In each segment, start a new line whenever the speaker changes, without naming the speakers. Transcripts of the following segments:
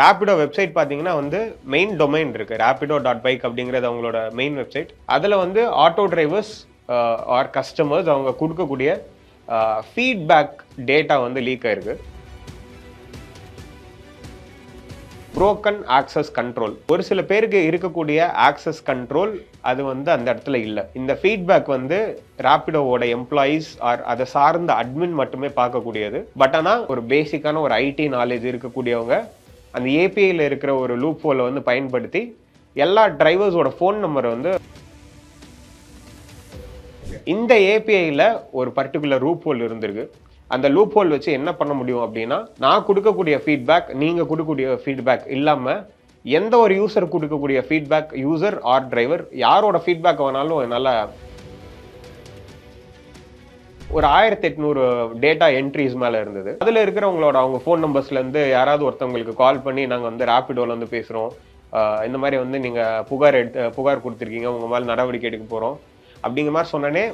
Rapido website பார்த்தீங்கன்னா வந்து main domain இருக்குது ரேபிடோ டாட் பைக் அப்படிங்கிறது அவங்களோட மெயின் வெப்சைட் அதில் வந்து ஆட்டோ டிரைவர்ஸ் ஆர் கஸ்டமர்ஸ் அவங்க கொடுக்கக்கூடிய uh, ஃபீட்பேக் டேட்டா வந்து லீக் ஆயிருக்கு. புரோக்கன் ஆக்சஸ் கண்ட்ரோல் ஒரு சில பேருக்கு இருக்கக்கூடிய ஆக்சஸ் கண்ட்ரோல் அது வந்து அந்த இடத்துல இல்லை. இந்த ஃபீட்பேக் வந்து ராப்பிடோவோட எம்ப்ளாயீஸ் ஆர் அதை சார்ந்த அட்மின் மட்டுமே பார்க்கக்கூடியது. பட் ஆனால் ஒரு பேசிக்கான ஒரு ஐடி நாலேஜ் இருக்கக்கூடியவங்க அந்த ஏபிஐயில் இருக்கிற ஒரு லூப் ஹோலை வந்து பயன்படுத்தி எல்லா டிரைவர்ஸோட ஃபோன் நம்பரை வந்து இந்த ஏபிஐயில் ஒரு பர்டிகுலர் லூப் ஹோல் இருந்திருக்கு. அந்த லூப் ஹோல் வச்சு என்ன பண்ண முடியும் அப்படின்னா நான் கொடுக்கக்கூடிய ஃபீட்பேக் நீங்கள் கொடுக்கக்கூடிய ஃபீட்பேக் இல்லாமல் எந்த ஒரு யூசர் கொடுக்கக்கூடிய ஃபீட்பேக் யூசர் ஆர் டிரைவர் யாரோட ஃபீட்பேக் வேணாலும் என்னால் ஒரு ஆயிரத்தி எட்நூறு டேட்டா என்ட்ரிஸ் மேலே இருந்தது. அதில் இருக்கிறவங்களோட அவங்க ஃபோன் நம்பர்ஸ்லேருந்து யாராவது ஒருத்தவங்களுக்கு கால் பண்ணி நாங்கள் வந்து ரேப்பிடோவில் வந்து பேசுகிறோம் இந்த மாதிரி வந்து நீங்கள் புகார் எடுத்து புகார் கொடுத்துருக்கீங்க உங்கள் மேலே நடவடிக்கை எடுக்க போகிறோம் அப்படிங்கிற மாதிரி சொன்னனே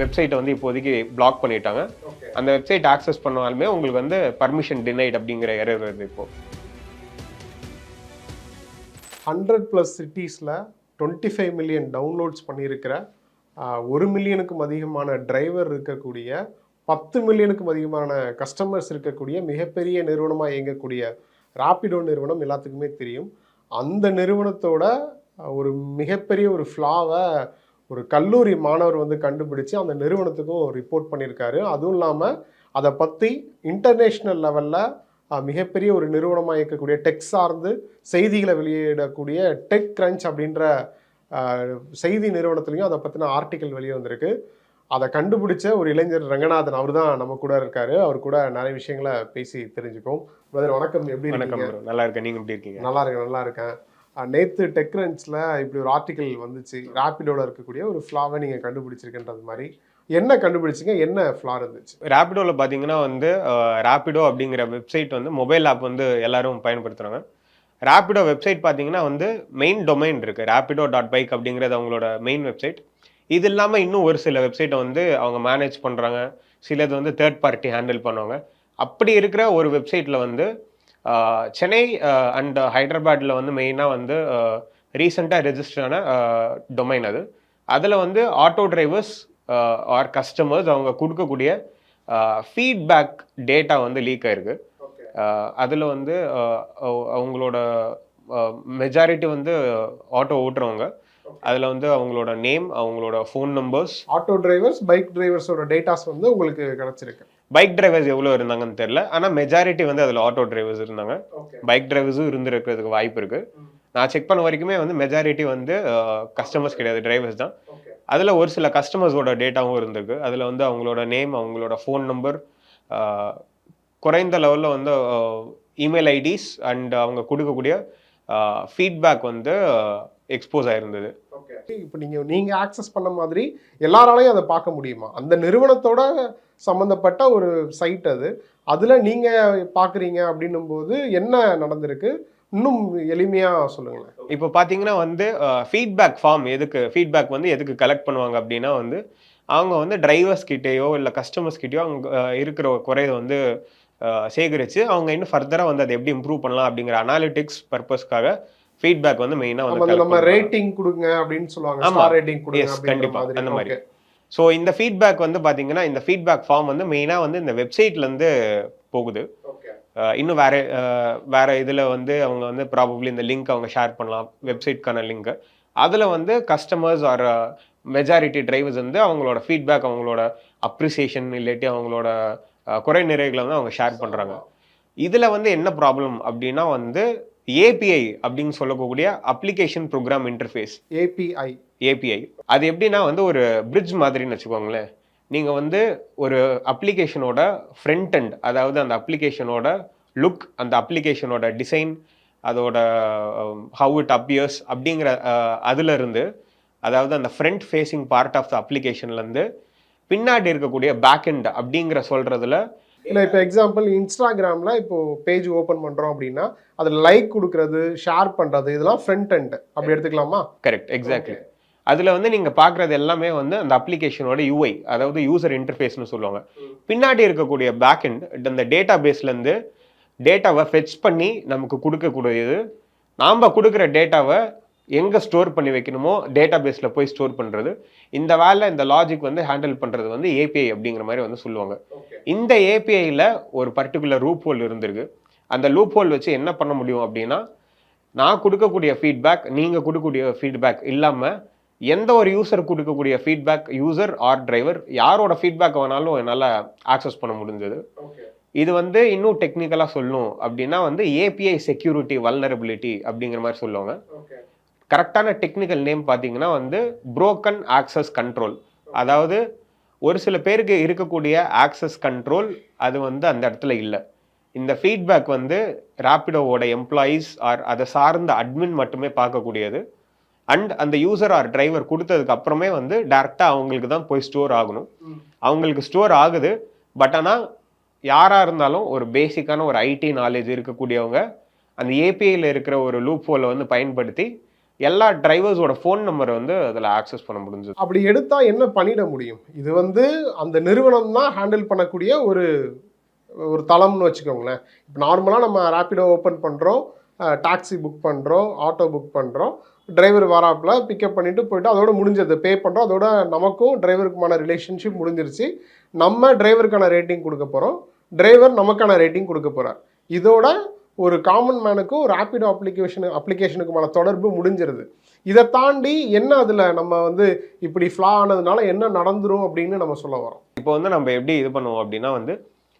வெப்சைட்டை வந்து இப்போதைக்கு பிளாக் பண்ணிட்டாங்க. அந்த வெப்சைட் ஆக்சஸ் பண்ணாலுமே உங்களுக்கு வந்து பர்மிஷன் டினைட் அப்படிங்கிற எரர் வருது இப்போ.
ஹண்ட்ரட் ப்ளஸ் சிட்டிஸில் டுவெண்ட்டி ஃபைவ் மில்லியன் டவுன்லோட்ஸ் பண்ணியிருக்கிற ஒரு மில்லியனுக்கும் அதிகமான டிரைவர் இருக்கக்கூடிய பத்து மில்லியனுக்கும் அதிகமான கஸ்டமர்ஸ் இருக்கக்கூடிய மிகப்பெரிய நிறுவனமாக இயங்கக்கூடிய ராப்பிடோ நிறுவனம் எல்லாத்துக்குமே தெரியும். அந்த நிறுவனத்தோட ஒரு மிகப்பெரிய ஒரு ஃப்ளாவை ஒரு கல்லூரி மாணவர் வந்து கண்டுபிடிச்சு அந்த நிறுவனத்துக்கும் ரிப்போர்ட் பண்ணியிருக்காரு. அதுவும் இல்லாமல் அதை பற்றி இன்டர்நேஷ்னல் லெவலில் மிகப்பெரிய ஒரு நிறுவனமாக இயக்கக்கூடிய டெக் சார்ந்து செய்திகளை வெளியிடக்கூடிய டெக் கிரன்ச் அப்படின்ற செய்தி நிறுவனத்துலையும் அதை பற்றின ஆர்டிக்கல் வெளியே வந்திருக்கு. அதை கண்டுபிடிச்ச ஒரு இளைஞர் ரங்கநாதன் அவர் தான் நம்ம கூட இருக்காரு. அவர் கூட நிறைய விஷயங்களை பேசி தெரிஞ்சுக்கோம் பிரதர் வணக்கம். எப்படி
வணக்கம். நல்லா இருக்கேன். நீங்க எப்படி இருக்கீங்க?
நல்லா இருக்கேன் நல்லா இருக்கேன். நேத்து டெக்ரன்ஸ்ல இப்படி ஒரு ஆர்டிக்கல் வந்துச்சு. ராபிடோல இருக்கக்கூடிய ஒரு ஃப்ளாவை நீங்க கண்டுபிடிச்சிருக்கின்றது மாதிரி. என்ன கண்டுபிடிச்சீங்க? என்ன ஃப்ளா இருந்துச்சு?
ரேபிடோவில் பார்த்தீங்கன்னா வந்து ரேபிடோ அப்படிங்கிற வெப்சைட் வந்து மொபைல் ஆப் வந்து எல்லாரும் பயன்படுத்துகிறாங்க ரேப்பிடோ வெப்சைட் பார்த்தீங்கன்னா வந்து மெயின் டொமைன் இருக்கு. ரேப்பிடோ டாட் பைக் அப்படிங்கிறது அவங்களோட மெயின் வெப்சைட் இது இல்லாமல் இன்னும் ஒரு சில வெப்சைட்டை வந்து அவங்க மேனேஜ் பண்ணுறாங்க சிலது வந்து தேர்ட் பார்ட்டி ஹேண்டில் பண்ணுவாங்க. அப்படி இருக்கிற ஒரு வெப்சைட்டில் வந்து சென்னை அண்ட் ஹைதராபாத்தில் வந்து மெயினாக வந்து ரீசெண்டாக ரெஜிஸ்டரான டொமைன் அது. அதில் வந்து ஆட்டோ டிரைவர்ஸ் ஆர் கஸ்டமர்ஸ் அவங்க கொடுக்கக்கூடிய ஃபீட்பேக் டேட்டா வந்து லீக் ஆயிருக்கு. அதில் வந்து அவங்களோட மெஜாரிட்டி வந்து ஆட்டோ ஓட்டுறவங்க. அதில் வந்து அவங்களோட நேம் அவங்களோட phone numbers
auto drivers bike டிரைவர்ஸோட datas வந்து உங்களுக்கு கிடைச்சிருக்கு.
பைக் டிரைவர்ஸ் எவ்வளோ இருந்தாங்கன்னு தெரில ஆனால் மெஜாரிட்டி வந்து அதில் ஆட்டோ டிரைவர்ஸ் இருந்தாங்க. பைக் டிரைவர்ஸும் இருந்திருக்கிறதுக்கு வாய்ப்பு இருக்கு. நான் செக் பண்ண வரைக்குமே வந்து மெஜாரிட்டி வந்து கஸ்டமர்ஸ் கிடையாது டிரைவர்ஸ் தான். அதில் ஒரு சில கஸ்டமர்ஸோட டேட்டாவும் இருந்திருக்கு. அதில் வந்து அவங்களோட நேம் அவங்களோட ஃபோன் நம்பர் குறைந்த லெவலில் வந்து இமெயில் ஐடிஸ் அண்ட் அவங்க கொடுக்கக்கூடிய ஃபீட்பேக் வந்து எக்ஸ்போஸ் ஆயிருந்தது.
இப்போ நீங்க நீங்க ஆக்சஸ் பண்ண மாதிரி எல்லாராலையும் அதை பார்க்க முடியுமா? அந்த நிறுவனத்தோட சம்பந்தப்பட்ட ஒரு சைட் அது. அதுல நீங்க பாக்குறீங்க அப்படின்னும் போது என்ன நடந்திருக்கு? இன்னும் எளிமையா சொல்லுங்களேன்.
இப்போ பார்த்தீங்கன்னா வந்து ஃபீட்பேக் ஃபார்ம் எதுக்கு ஃபீட்பேக் வந்து எதுக்கு கலெக்ட் பண்ணுவாங்க அப்படின்னா வந்து அவங்க வந்து டிரைவர்ஸ் கிட்டேயோ இல்லை கஸ்டமர்ஸ் கிட்டேயோ அவங்க இருக்கிற குறையை வந்து சேகரித்து அவங்க இன்னும் ஃபர்தராக வந்து அதை எப்படி இம்ப்ரூவ் பண்ணலாம் அப்படிங்கிற அனாலிட்டிக்ஸ் பர்பஸ்க்காக ஃபீட்பேக் வந்து மெயினாக வந்து
நம்ம. ரேட்டிங் கொடுங்க அப்படின்னு சொல்லுவாங்க
ஆமா.
ஸ்டார் ரேட்டிங் கொடுங்க
Yes,
அப்படின்ற
கண்டிப்பா.
மாதிரி
அந்த மாதிரி. ஸோ இந்த ஃபீட்பேக் வந்து பார்த்தீங்கன்னா இந்த ஃபீட்பேக் ஃபார்ம் வந்து மெயினாக வந்து இந்த வெப்சைட்லேருந்து போகுது இன்னும் வேற வேற இதில் வந்து அவங்க வந்து ப்ராபப்ளி இந்த லிங்க் அவங்க ஷேர் பண்ணலாம் வெப்சைட்க்கான லிங்க் அதில் வந்து கஸ்டமர்ஸ் ஆர் மெஜாரிட்டி டிரைவர்ஸ் வந்து அவங்களோட ஃபீட்பேக் அவங்களோட அப்ரிசியேஷன் இல்லாட்டி அவங்களோட குறை நிறைகளை வந்து அவங்க ஷேர் பண்ணுறாங்க இதில் வந்து என்ன ப்ராப்ளம் அப்படின்னா வந்து ஏபிஐ அப்படின்னு சொல்லக்கூடிய application program interface
API
API அது எப்படின்னா வந்து ஒரு பிரிட்ஜ் மாதிரின்னு வச்சுக்கோங்களேன். நீங்கள் வந்து ஒரு அப்ளிகேஷனோட ஃப்ரண்ட் end அதாவது அந்த அப்ளிகேஷனோட லுக் அந்த அப்ளிகேஷனோட டிசைன் அதோட ஹவு இட் அப்பியர்ஸ் அப்படிங்கிற அஹ், அதுல இருந்து அதாவது அந்த front facing part of the அப்ளிகேஷன்லேருந்து பின்னாடி இருக்கக்கூடிய பேக் end அப்படிங்கிற சொல்கிறதுல
இல்ல இப்போ எக்ஸாம்பிள் இன்ஸ்டாகிராம்ல இப்போ பேஜ் ஓபன் பண்றோம் அப்படின்னா அதுல லைக் கொடுக்கறது ஷேர் பண்றது இதெல்லாம் ஃப்ரண்ட் end. அப்படி எடுத்துக்கலாமா?
கரெக்ட் எக்ஸாக்ட்லி அதில் வந்து நீங்கள் பார்க்குறது எல்லாமே வந்து அந்த அப்ளிகேஷனோட யூஐ அதாவது யூசர் இன்டர்ஃபேஸ்னு சொல்லுவாங்க. பின்னாடி இருக்கக்கூடிய பேக் end அந்த டேட்டா பேஸ்லேருந்து டேட்டாவை ஃபெச் பண்ணி நமக்கு கொடுக்கக்கூடியது. நாம் கொடுக்குற டேட்டாவை எங்கே ஸ்டோர் பண்ணி வைக்கணுமோ டேட்டா பேஸில் போய் ஸ்டோர் பண்ணுறது இந்த வேலை இந்த லாஜிக் வந்து ஹேண்டில் பண்ணுறது வந்து ஏபிஐ அப்படிங்கிற மாதிரி வந்து சொல்லுவாங்க. இந்த ஏபிஐயில் ஒரு பர்டிகுலர் லூப் ஹோல் இருந்திருக்கு. அந்த லூப் ஹோல் வச்சு என்ன பண்ண முடியும் அப்படின்னா நான் கொடுக்கக்கூடிய ஃபீட்பேக் நீங்கள் கொடுக்கக்கூடிய ஃபீட்பேக் இல்லாமல் எந்த ஒரு யூசர் கொடுக்கக்கூடிய ஃபீட்பேக் யூசர் ஆர் டிரைவர் யாரோட ஃபீட்பேக் வேணாலும் என்னால் ஆக்சஸ் பண்ண முடிஞ்சது. இது வந்து இன்னும் டெக்னிக்கலாக சொல்லணும் அப்படின்னா வந்து ஏபிஐ செக்யூரிட்டி வல்னரபிலிட்டி அப்படிங்கிற மாதிரி சொல்லுவாங்க. கரெக்டான டெக்னிக்கல் நேம் பார்த்தீங்கன்னா வந்து புரோக்கன் ஆக்சஸ் கண்ட்ரோல் அதாவது ஒரு சில பேருக்கு இருக்கக்கூடிய ஆக்சஸ் கண்ட்ரோல் அது வந்து அந்த இடத்துல இல்லை. இந்த ஃபீட்பேக் வந்து ரேப்பிடோவோட எம்ப்ளாயீஸ் ஆர் அதை சார்ந்த அட்மின் மட்டுமே பார்க்கக்கூடியது. அண்ட் அந்த யூசர் ஆர் டிரைவர் கொடுத்ததுக்கு அப்புறமே வந்து டேரெக்டாக அவங்களுக்கு தான் போய் ஸ்டோர் ஆகணும். அவங்களுக்கு ஸ்டோர் ஆகுது. பட் ஆனால் யாராக இருந்தாலும் ஒரு பேசிக்கான ஒரு ஐடி நாலேஜ் இருக்கக்கூடியவங்க அந்த ஏபிஐயில் இருக்கிற ஒரு லூப் ஹோலை வந்து பயன்படுத்தி எல்லா டிரைவர்ஸோட ஃபோன் நம்பரை வந்து அதில் ஆக்சஸ் பண்ண முடிஞ்சது.
அப்படி எடுத்தால் என்ன பண்ணிட முடியும்? இது வந்து அந்த நிறுவனம் தான் ஹேண்டில் பண்ணக்கூடிய ஒரு ஒரு தளம்னு வச்சுக்கோங்களேன். இப்போ நார்மலாக நம்ம ரேப்பிடோ ஓப்பன் பண்ணுறோம் டாக்ஸி புக் பண்ணுறோம் ஆட்டோ புக் பண்ணுறோம் டிரைவர் வராப்புல பிக்கப் பண்ணிட்டு போயிட்டு அதோட முடிஞ்சது. பே பண்ணுறோம் அதோட நமக்கும் டிரைவருக்குமான ரிலேஷன்ஷிப் முடிஞ்சிருச்சு. நம்ம டிரைவருக்கான ரேட்டிங் கொடுக்க போகிறோம் டிரைவர் நமக்கான ரேட்டிங் கொடுக்க போகிறார் இதோட ஒரு காமன் மேனுக்கும் ஒரு அப்ளிகேஷனு அப்ளிகேஷன் அப்ளிகேஷனுக்குமான தொடர்பு முடிஞ்சிருது. இதை தாண்டி என்ன அதில் நம்ம வந்து இப்படி ஃப்ளா ஆனதுனால என்ன நடந்துரும் அப்படின்னு நம்ம சொல்ல வரோம்
இப்போ வந்து நம்ம எப்படி இது பண்ணுவோம் அப்படின்னா வந்து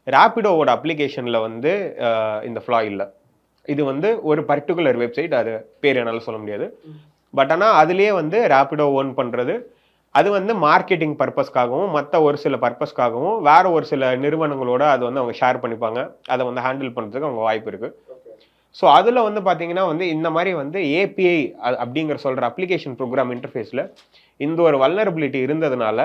ரேப்பிடோவோட அப்ளிகேஷனில் வந்து இந்த ஃப்ளா இல்லை. இது வந்து ஒரு பர்டிகுலர் வெப்சைட் அது பேர் என்னால் சொல்ல முடியாது. பட் ஆனால் அதுலேயே வந்து ரேப்பிடோ ஓன் பண்ணுறது அது வந்து மார்க்கெட்டிங் பர்பஸ்க்காகவும் மற்ற ஒரு சில பர்பஸ்க்காகவும் வேறு ஒரு சில நிறுவனங்களோட அது வந்து அவங்க ஷேர் பண்ணிப்பாங்க. அதை வந்து ஹேண்டில் பண்ணுறதுக்கு அவங்க வாய்ப்பு இருக்குது ஸோ அதில் வந்து பார்த்தீங்கன்னா வந்து இந்த மாதிரி வந்து ஏபிஐ அப்படிங்கிற சொல்கிற அப்ளிகேஷன் ப்ரோக்ராம் இன்டர்ஃபேஸில் இந்த ஒரு வல்னரபிலிட்டி இருந்ததுனால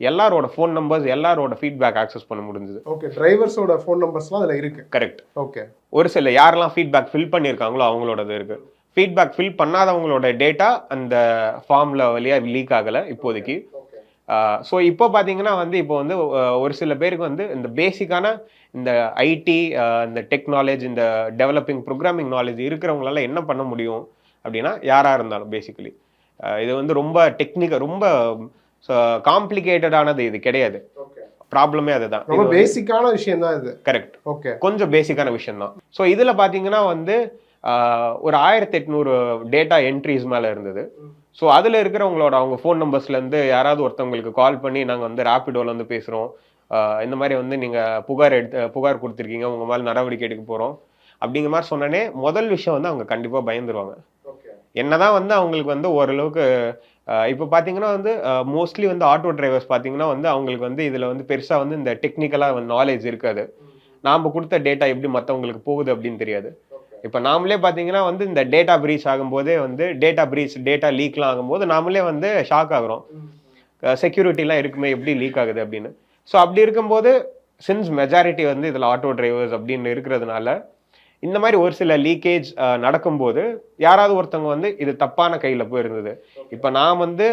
எல்லாரோட ஃபோன் நம்பர்ஸ் எல்லாரோட ஃபீட்பேக் ஆக்சஸ் பண்ண முடிஞ்சது.
ஓகே டிரைவர்ஸோட ஃபோன் நம்பர்ஸ்லாம் அதில் இருக்கு.
கரெக்ட்
ஓகே
ஒரு சில யாரெல்லாம் ஃபீட்பேக் ஃபில் பண்ணியிருக்காங்களோ அவங்களோடது இருக்கு. ஃபீட்பேக் ஃபில் பண்ணாதவங்களோட டேட்டா அந்த ஃபார்மில் வழியாக லீக் ஆகலை இப்போதைக்கு. ஸோ இப்போ பார்த்தீங்கன்னா வந்து இப்போ வந்து ஒரு சில பேருக்கு வந்து இந்த பேசிக்கான இந்த ஐடி இந்த டெக்னாலஜி இந்த டெவலப்பிங் ப்ரோக்ராமிங் நாலேஜ் இருக்கிறவங்களால என்ன பண்ண முடியும்? அப்படின்னா யாராக இருந்தாலும் பேசிக்கலி இது வந்து ரொம்ப டெக்னிக்கல் ரொம்ப காம்ப்ளிகேட்டடானது இது கிடையாது. ப்ராப்ளமே அதுதான்.
ரொம்ப பேசிக்கான விஷயம் தான் இது.
கரெக்ட்
ஓகே
கொஞ்சம் பேசிக்கான விஷயம் தான் ஸோ இதில் பார்த்தீங்கன்னா வந்து ஒரு ஆயிரத்தி எட்நூறு டேட்டா என்ட்ரிஸ் மேலே இருந்தது. ஸோ அதில் இருக்கிறவங்களோட அவங்க ஃபோன் நம்பர்ஸ்லேருந்து யாராவது ஒருத்தவங்களுக்கு கால் பண்ணி நாங்கள் வந்து ரேப்பிடோல வந்து பேசுகிறோம் இந்த மாதிரி வந்து நீங்கள் புகார் எடுத்து புகார் கொடுத்துருக்கீங்க. உங்கள் மேலே நடவடிக்கை எடுக்க போகிறோம் அப்படிங்கிற மாதிரி சொன்னனே முதல் விஷயம் வந்து அவங்க கண்டிப்பாக பயந்துருவாங்க. என்னதான் வந்து அவங்களுக்கு வந்து ஓரளவுக்கு இப்போ பார்த்தீங்கன்னா வந்து மோஸ்ட்லி வந்து ஆட்டோ டிரைவர்ஸ் பார்த்தீங்கன்னா வந்து அவங்களுக்கு வந்து இதில் வந்து பெருசாக வந்து இந்த டெக்னிக்கலாக நாலேஜ் இருக்காது. நாம் கொடுத்த டேட்டா எப்படி மற்றவங்களுக்கு போகுது அப்படின்னு தெரியாது. இப்போ நாமளே பார்த்தீங்கன்னா வந்து இந்த டேட்டா பிரீச் ஆகும்போதே வந்து டேட்டா பிரீச் டேட்டா லீக்லாம் ஆகும்போது நாமளே வந்து ஷாக் ஆகுறோம். செக்யூரிட்டிலாம் இருக்குமே எப்படி லீக் ஆகுது அப்படின்னு. ஸோ அப்படி இருக்கும்போது சின்ஸ் மெஜாரிட்டி வந்து இதில் ஆட்டோ டிரைவர்ஸ் அப்படின்னு இருக்கிறதுனால இந்த மாதிரி ஒரு சில லீக்கேஜ் நடக்கும்போது யாராவது ஒருத்தவங்க வந்து இது தப்பான கையில் போயிருந்தது. இப்போ நான் வந்து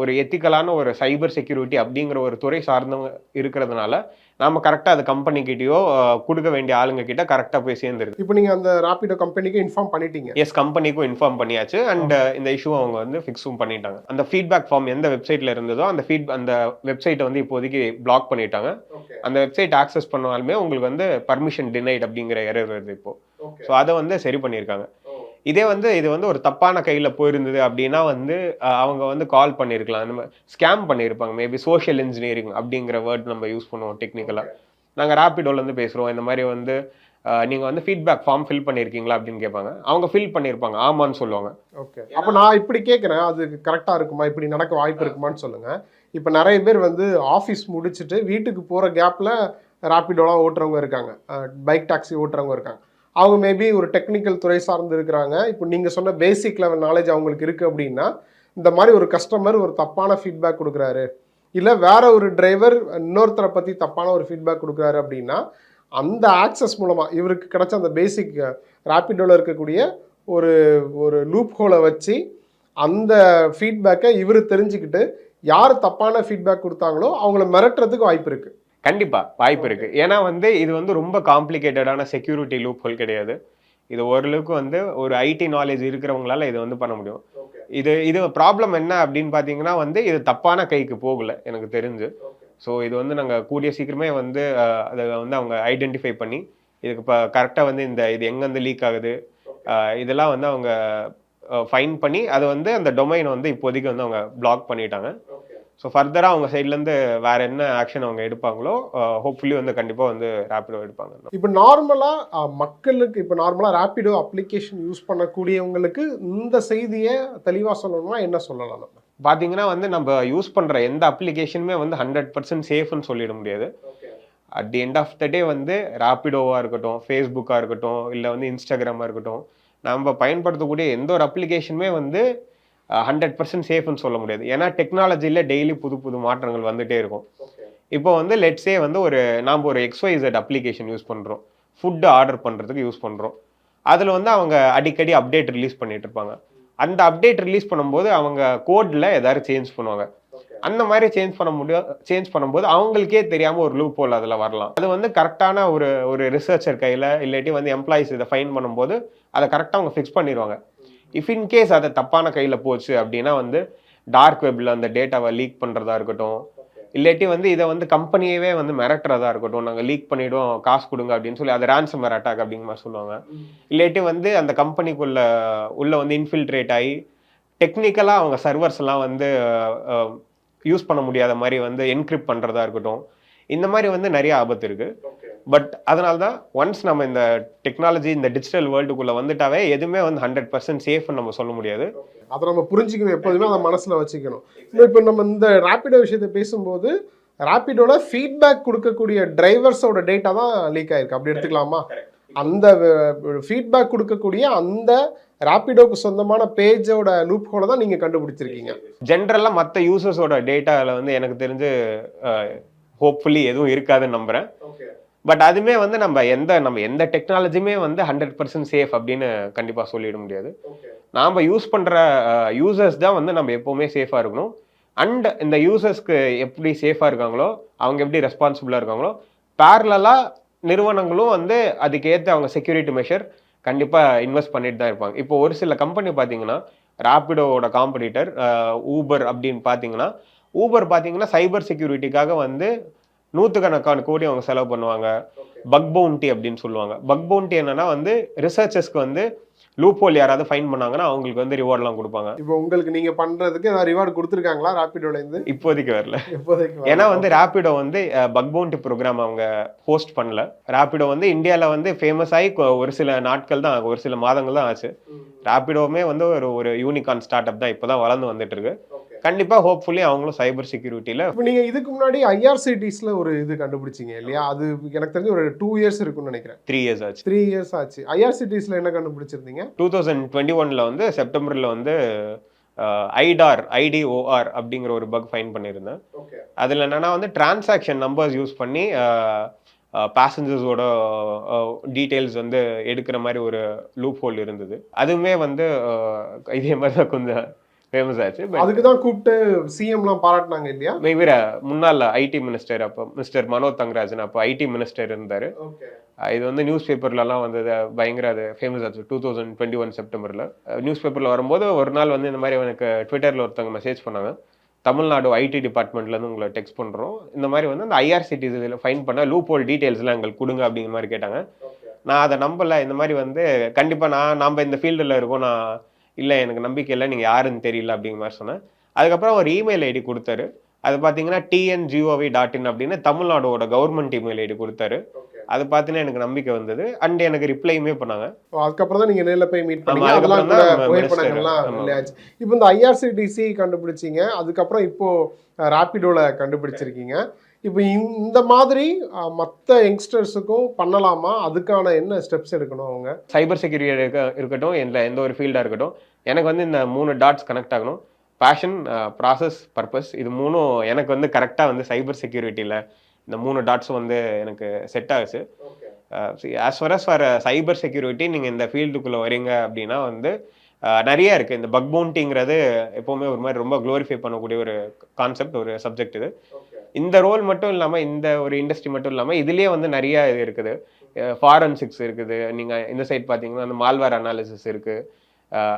ஒரு எத்திக்கலான ஒரு சைபர் செக்யூரிட்டி அப்படிங்கிற ஒரு துறை சார்ந்தவங்க இருக்கிறதுனால நாம கரெக்டாக அது கம்பெனிக்கிட்டேயோ கொடுக்க வேண்டிய ஆளுங்க கிட்ட கரெக்டாக போய் சேர்ந்துருது.
இப்போ நீங்க அந்த ராபிடோ கம்பெனிக்கு இன்ஃபார்ம் பண்ணிட்டீங்க.
எஸ் கம்பெனிக்கும் இன்ஃபார்ம் பண்ணியாச்சு. அண்ட் இந்த இஷ்யூ அவங்க வந்து ஃபிக்ஸும் பண்ணிட்டாங்க. அந்த ஃபீட்பேக் ஃபார்ம் எந்த வெப்சைட்ல இருந்ததோ அந்த ஃபீட் அந்த வெப்சைட்டை வந்து இப்போதைக்கு பிளாக் பண்ணிட்டாங்க. அந்த வெப்சைட் ஆக்சஸ் பண்ணாலுமே உங்களுக்கு வந்து பர்மிஷன் டினைட் அப்படிங்கிற எரர் வருது இப்போ. ஸோ அதை வந்து சரி பண்ணியிருக்காங்க. இதே வந்து இது வந்து ஒரு தப்பான கையில் போயிருந்தது அப்படின்னா வந்து அவங்க வந்து கால் பண்ணியிருக்கலாம் நம்ம ஸ்கேம் பண்ணியிருப்பாங்க மேபி சோஷியல் இன்ஜினியரிங் அப்படிங்கிற வேர்ட் நம்ம யூஸ் பண்ணுவோம் டெக்னிக்கலாக நாங்கள் ரேப்பிடோலேருந்து பேசுகிறோம் இந்த மாதிரி வந்து நீங்கள் வந்து ஃபீட்பேக் ஃபார்ம் ஃபில் பண்ணியிருக்கீங்களா அப்படின்னு கேட்பாங்க. அவங்க ஃபில் பண்ணியிருப்பாங்க ஆமான்னு சொல்லுவாங்க.
ஓகே அப்போ நான் இப்படி கேட்குறேன். அது கரெக்டாக இருக்குமா? இப்படி நடக்க வாய்ப்பு இருக்குமான்னு சொல்லுங்க. இப்போ நிறைய பேர் வந்து ஆஃபீஸ் முடிச்சுட்டு வீட்டுக்கு போகிற கேப்பில் ராபிடோலாம் ஓட்டுறவங்க இருக்காங்க. பைக் டாக்ஸி ஓட்டுறவங்க இருக்காங்க. அவங்க மேபி ஒரு டெக்னிக்கல் துறை சார்ந்து இருக்கிறாங்க. இப்போ நீங்கள் சொன்ன பேசிக் லெவல் நாலேஜ் அவங்களுக்கு இருக்குது அப்படின்னா இந்த மாதிரி ஒரு கஸ்டமர் ஒரு தப்பான ஃபீட்பேக் கொடுக்குறாரு. இல்லை வேற ஒரு டிரைவர் இன்னொருத்தரை பற்றி தப்பான ஒரு ஃபீட்பேக் கொடுக்குறாரு அப்படின்னா அந்த ஆக்சஸ் மூலமாக இவருக்கு கிடைச்ச அந்த பேசிக் ரேப்பிடோவில் இருக்கக்கூடிய ஒரு ஒரு லூப் ஹோலை வச்சு அந்த ஃபீட்பேக்கை இவர் தெரிஞ்சுக்கிட்டு யார் தப்பான ஃபீட்பேக் கொடுத்தாங்களோ அவங்கள மிரட்டுறதுக்கு வாய்ப்பு இருக்குது
கண்டிப்பா வாய்ப்பு இருக்கு. ஏன்னா வந்து இது வந்து ரொம்ப காம்ப்ளிகேட்டடான செக்யூரிட்டி லூப் ஹோல் கிடையாது. இது ஓரளவுக்கு வந்து ஒரு ஐடி நாலேஜ் இருக்கிறவங்களால இது வந்து பண்ண முடியும். இது இது ப்ராப்ளம் என்ன அப்படின்னு பார்த்தீங்கன்னா வந்து இது தப்பான கைக்கு போகல எனக்கு தெரிஞ்சு. ஸோ இது வந்து நாங்கள் கூடிய சீக்கிரமே வந்து அதை வந்து அவங்க ஐடென்டிஃபை பண்ணி இதுக்கு இப்போ கரெக்டாக வந்து இந்த இது எங்கேருந்து லீக் ஆகுது இதெல்லாம் வந்து அவங்க ஃபைன் பண்ணி அதை வந்து அந்த டொமைனை வந்து இப்போதைக்கு வந்து அவங்க பிளாக் பண்ணிட்டாங்க. ஸோ ஃபர்தராக அவங்க சைட்லேருந்து வேற என்ன ஆக்ஷன் அவங்க எடுப்பாங்களோ ஹோப்ஃபுல்லி வந்து கண்டிப்பாக வந்து ரேப்பிடோ எடுப்பாங்க.
இப்போ நார்மலாக மக்களுக்கு இப்போ நார்மலாக ரேப்பிடோ அப்ளிகேஷன் யூஸ் பண்ணக்கூடியவங்களுக்கு இந்த செய்தியை தெளிவாக சொல்லணும்னா என்ன சொல்லலாம் நம்ம?
பார்த்தீங்கன்னா வந்து நம்ம யூஸ் பண்ணுற எந்த அப்ளிகேஷனுமே வந்து ஹண்ட்ரட் பர்சன்ட் சேஃப்னு சொல்லிட முடியாது. At the end of the day வந்து ராப்பிடோவாக இருக்கட்டும் ஃபேஸ்புக்காக இருக்கட்டும் இல்லை வந்து இன்ஸ்டாகிராமாக இருக்கட்டும் நம்ம பயன்படுத்தக்கூடிய எந்த ஒரு அப்ளிகேஷனுமே வந்து ஹண்ட்ரட் பர்சன்ட் சேஃப்னு சொல்ல முடியாது. ஏன்னா டெக்னாலஜியில் டெய்லி புது புது மாற்றங்கள் வந்துட்டே இருக்கும். இப்போ வந்து லெட்ஸே வந்து ஒரு நாம் ஒரு XYZ அப்ளிகேஷன் யூஸ் பண்ணுறோம் ஃபுட்டு ஆர்டர் பண்ணுறதுக்கு யூஸ் பண்ணுறோம் அதில் வந்து அவங்க அடிக்கடி அப்டேட் ரிலீஸ் பண்ணிட்டு இருப்பாங்க. அந்த அப்டேட் ரிலீஸ் பண்ணும்போது அவங்க கோடில் ஏதாவது சேஞ்ச் பண்ணுவாங்க. அந்த மாதிரி சேஞ்ச் பண்ண முடியும் சேஞ்ச் பண்ணும்போது அவங்களுக்கே தெரியாமல் ஒரு லூப் போல் அதில் வரலாம். அது வந்து கரெக்டான ஒரு ஒரு ரிசர்ச்சர் கையில் இல்லாட்டி வந்து எம்ப்ளாயிஸ் இதை ஃபைன் பண்ணும்போது அதை கரெக்டாக அவங்க ஃபிக்ஸ் பண்ணிடுவாங்க இஃப் இன் கேஸ் அது தப்பான கையில் போச்சு அப்படின்னா வந்து டார்க் வெப்பில் அந்த டேட்டாவை லீக் பண்ணுறதா இருக்கட்டும். இல்லாட்டி வந்து இதை வந்து கம்பெனியவே வந்து மிரட்டுறதா இருக்கட்டும். நாங்கள் லீக் பண்ணிவிடுவோம் காசு கொடுங்க அப்படின்னு சொல்லி அது ரேன்சம் அட்டாக் அப்படிங்கிற மாதிரி சொல்லுவாங்க. இல்லாட்டி வந்து அந்த கம்பெனிக்குள்ள உள்ள வந்து இன்ஃபில்ட்ரேட் ஆகி டெக்னிக்கலாக அவங்க சர்வர்ஸ் எல்லாம் வந்து யூஸ் பண்ண முடியாத மாதிரி வந்து என்கிரிப்ட் பண்ணுறதா இருக்கட்டும். இந்த மாதிரி வந்து நிறைய ஆபத்து இருக்கு. பட் அதனால தான் ஒன்ஸ் நம்ம இந்த டெக்னாலஜி இந்த டிஜிட்டல் வேர்ல்டுக்குள்ள வந்துட்டாவே எதுவுமே வந்து ஹண்ட்ரட் பர்சன்ட் சேஃப்னு நம்ம சொல்ல முடியாது.
அதை நம்ம புரிஞ்சுக்கணும் எப்போதுமே அதை மனசில் வச்சுக்கணும். இப்போ நம்ம இந்த ரேப்பிடோ விஷயத்தை பேசும்போது ரேப்பிடோட ஃபீட்பேக் கொடுக்கக்கூடிய டிரைவர்ஸோட டேட்டா தான் லீக் ஆயிருக்கு. அப்படி எடுத்துக்கலாமா? அந்த ஃபீட்பேக் கொடுக்கக்கூடிய அந்த ரேப்பிடோக்கு சொந்தமான பேஜோட லூப் ஹோலை தான் நீங்கள் கண்டுபிடிச்சிருக்கீங்க.
ஜென்ரலாக மற்ற யூசர்ஸோட டேட்டாவில் வந்து எனக்கு தெரிஞ்சு ஹோப்ஃபுல்லி எதுவும் இருக்காதுன்னு நம்புறேன். பட் அதுமே வந்து நம்ம எந்த நம்ம எந்த டெக்னாலஜியுமே வந்து ஹண்ட்ரட் பர்சன்ட் சேஃப் அப்படின்னு கண்டிப்பாக சொல்லிட முடியாது. நாம் யூஸ் பண்ணுற யூசர்ஸ் தான் வந்து நம்ம எப்போவுமே சேஃபாக இருக்கணும். அண்ட் இந்த யூசர்ஸ்க்கு எப்படி சேஃபாக இருக்காங்களோ அவங்க எப்படி ரெஸ்பான்சிபிளாக இருக்காங்களோ பேரலாக நிறுவனங்களும் வந்து அதுக்கேற்ற அவங்க செக்யூரிட்டி மெஷர் கண்டிப்பாக இன்வெஸ்ட் பண்ணிட்டு தான் இருப்பாங்க. இப்போ ஒரு சில கம்பெனி பார்த்தீங்கன்னா ராப்பிடோவோட காம்படிட்டர் ஊபர் அப்படின்னு பார்த்தீங்கன்னா ஊபர் பார்த்தீங்கன்னா சைபர் செக்யூரிட்டிக்காக வந்து நூற்றுக்கணக்கான கோடி அவங்க செலவு பண்ணுவாங்க. பக் பவுண்டி அப்படின்னு சொல்லுவாங்க. பக் பவுண்டி என்னன்னா வந்து ரிசர்ச்சர்ஸ்க்கு வந்து லூப் ஹோல் யாராவது ஃபைன் பண்ணாங்கன்னா அவங்களுக்கு வந்து ரிவார்ட்லாம் கொடுப்பாங்க.
இப்போ உங்களுக்கு நீங்கள் பண்ணுறதுக்கு ஏதாவது ரிவார்டு கொடுத்துருக்காங்களா ரேப்பிடோலேருந்து
இப்போதைக்கு வரல.
எப்போதைக்கு
ஏன்னா வந்து ரேப்பிடோ வந்து பக் பவுண்டி ப்ரோக்ராம் அவங்க ஹோஸ்ட் பண்ணல. ரேப்பிடோ வந்து இந்தியாவில் வந்து ஃபேமஸ் ஆகி ஒரு சில நாட்கள் தான் ஒரு சில மாதங்கள் தான் ஆச்சு. ரேப்பிடோவுமே வந்து ஒரு ஒரு யூனிகான் ஸ்டார்ட் அப் தான் இப்போ தான் வளர்ந்து வந்துட்டு இருக்கு. கண்டிப்பாக ஹோப்ஃபுல்லி அவங்களும் சைபர் செக்யூரிட்டியில்
இப்போ நீங்கள் இதுக்கு முன்னாடி ஐஆர்சிடிஸில் ஒரு இது கண்டுபிடிச்சிங்க இல்லையா? அது எனக்கு தெரிஞ்சு ஒரு டூ இயர்ஸ் இருக்கும்னு நினைக்கிறேன்.
த்ரீ இயர்ஸ் ஆச்சு.
த்ரீ இயர்ஸ் ஆச்சு. ஐஆர்சிடிஸில் என்ன கண்டுபிடிச்சிருந்தீங்க?
டூ தௌசண்ட் டுவெண்ட்டி ஒனில் வந்து செப்டம்பரில் வந்து ஐடார் ஐடிஓஆர் அப்படிங்கிற ஒரு பக் ஃபைன் பண்ணியிருந்தேன். அதில் என்னன்னா வந்து டிரான்சாக்ஷன் நம்பர்ஸ் யூஸ் பண்ணி பேசஞ்சர்ஸோட டீட்டெயில்ஸ் வந்து எடுக்கிற மாதிரி ஒரு லூப் ஹோல் இருந்தது. அதுவுமே வந்து இதே மாதிரி தான் கொஞ்சம் ஃபேமஸ் ஆச்சு
அதுக்கு தான் கூப்பிட்டு சிஎம்லாம் பாராட்டினாங்க இல்லையா?
மேபி முன்னாள் ஐடி மினிஸ்டர் அப்போ மிஸ்டர் மனோஜ் தங்கராஜன் அப்போ ஐடி மினிஸ்டர் இருந்தார். இது வந்து நியூஸ் பேப்பர்லலாம் வந்தது பயங்கர அது ஃபேமஸ் ஆச்சு டூ தௌசண்ட் டுவெண்ட்டி ஒன் செப்டம்பரில் நியூஸ் பேப்பரில் வரும்போது ஒரு நாள் வந்து இந்த மாதிரி எனக்கு ட்விட்டரில் ஒருத்தவங்க மெசேஜ் பண்ணாங்க. தமிழ்நாடு ஐடி டிபார்ட்மெண்ட்லேருந்து உங்களை டெக்ஸ்ட் பண்ணுறோம் இந்த மாதிரி வந்து அந்த ஐஆர்சிடிஸ் இதில் ஃபைன் பண்ண லூப் ஹோல் டீட்டெயில்ஸ்லாம் எங்களுக்கு கொடுங்க அப்படிங்கிற மாதிரி கேட்டாங்க. நான் அதை நம்பல இந்த மாதிரி வந்து கண்டிப்பாக நான் நம்ம இந்த ஃபீல்டில் இருக்கோம் நான் இல்லை எனக்கு நம்பிக்கை இல்லை நீங்கள் யாருன்னு தெரியல அப்படிங்கிற மாதிரி சொன்னேன். அதுக்கப்புறம் ஒரு இமெயில் ஐடி கொடுத்தாரு. அது பார்த்தீங்கன்னா டிஎன்ஜிஓவி டாட் இன் அப்படின்னு தமிழ்நாடோட கவர்மெண்ட் இமெயில் ஐடி கொடுத்தாரு. அது பார்த்தீங்கன்னா எனக்கு நம்பிக்கை வந்தது. அண்ட் எனக்கு ரிப்ளையுமே பண்ணாங்க.
அதுக்கப்புறம் தான் நீங்கள் நேரில் போய் மீட்
ஆமா,
அதெல்லாம் கூட புகைப்படங்கள்லாம் இப்போ இந்த ஐஆர்சிடிசி கண்டுபிடிச்சிங்க. அதுக்கப்புறம் இப்போ ரேப்பிடோல கண்டுபிடிச்சிருக்கீங்க. இப்போ இந்த மாதிரி மற்ற யங்ஸ்டர்ஸுக்கும் பண்ணலாமா? அதுக்கான என்ன ஸ்டெப்ஸ் எடுக்கணும் அவங்க?
சைபர் செக்யூரிட்டி இருக்க இருக்கட்டும் எந்த எந்த ஒரு ஃபீல்டாக இருக்கட்டும் எனக்கு வந்து இந்த மூணு டாட்ஸ் கனெக்ட் ஆகணும். பேஷன் ப்ராசஸ் பர்பஸ் இது மூணும் எனக்கு வந்து கரெக்டாக வந்து சைபர் செக்யூரிட்டியில் இந்த மூணு டாட்ஸும் வந்து எனக்கு set ஆகுச்சு as far as far cyber security நீங்கள் இந்த ஃபீல்டுக்குள்ளே வரீங்க அப்படின்னா வந்து நிறைய இருக்கு. இந்த பக் பவுண்டிங்கிறது எப்பவுமே ஒரு மாதிரி ரொம்ப க்ளோரிஃபை பண்ணக்கூடிய ஒரு கான்செப்ட் ஒரு சப்ஜெக்ட் இது. இந்த ரோல் மட்டும் இல்லாமல் இந்த ஒரு இண்டஸ்ட்ரி மட்டும் இல்லாமல் இதுலேயே வந்து நிறைய இது இருக்குது. ஃபாரன்சிக்ஸ் இருக்குது. நீங்கள் இந்த சைட் பார்த்தீங்கன்னா அந்த மால்வேர் அனாலிசிஸ் இருக்குது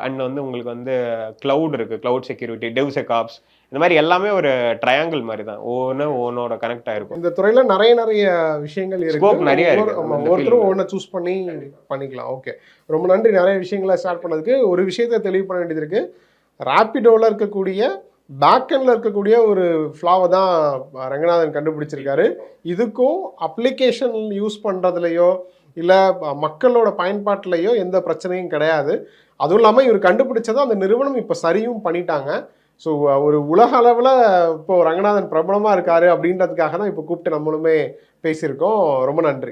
அண்ட் வந்து உங்களுக்கு வந்து க்ளவுட் இருக்குது க்ளவுட் செக்யூரிட்டி டெவ்செகாப்ஸ் இந்த மாதிரி எல்லாமே ஒரு ட்ரையாங்கிள் மாதிரி தான். ஒவ்வொன்று ஒவ்வொன்னோட கனெக்ட் ஆயிருக்கும்.
இந்த துறையில நிறைய நிறைய விஷயங்கள் இருக்கு.
நிறைய ல.
ஒவ்வொன்று சூஸ் பண்ணி பண்ணிக்கலாம். ஓகே ரொம்ப நன்றி. நிறைய விஷயங்களை ஸ்டார்ட் பண்ணதுக்கு. ஒரு விஷயத்தை தெளிவு பண்ண வேண்டியது இருக்கு. ரேப்பிடோவில் இருக்கக்கூடிய பேக்கெண்டில் இருக்கக்கூடிய ஒரு ஃப்ளாவை தான் ரங்கநாதன் கண்டுபிடிச்சிருக்காரு. இதுக்கும் அப்ளிகேஷன் யூஸ் பண்ணுறதுலையோ இல்லை மக்களோட பயன்பாட்டிலையோ எந்த பிரச்சனையும் கிடையாது. அதுவும் இல்லாமல் இவர் கண்டுபிடிச்சதை அந்த நிறுவனம் இப்போ சரியும் பண்ணிட்டாங்க. ஸோ ஒரு உலக அளவில் இப்போ ரங்கநாதன் பிரபலமாக இருக்காரு அப்படின்றதுக்காக தான் இப்போ கூப்பிட்டு நம்மளுமே பேசியிருக்கோம். ரொம்ப நன்றி.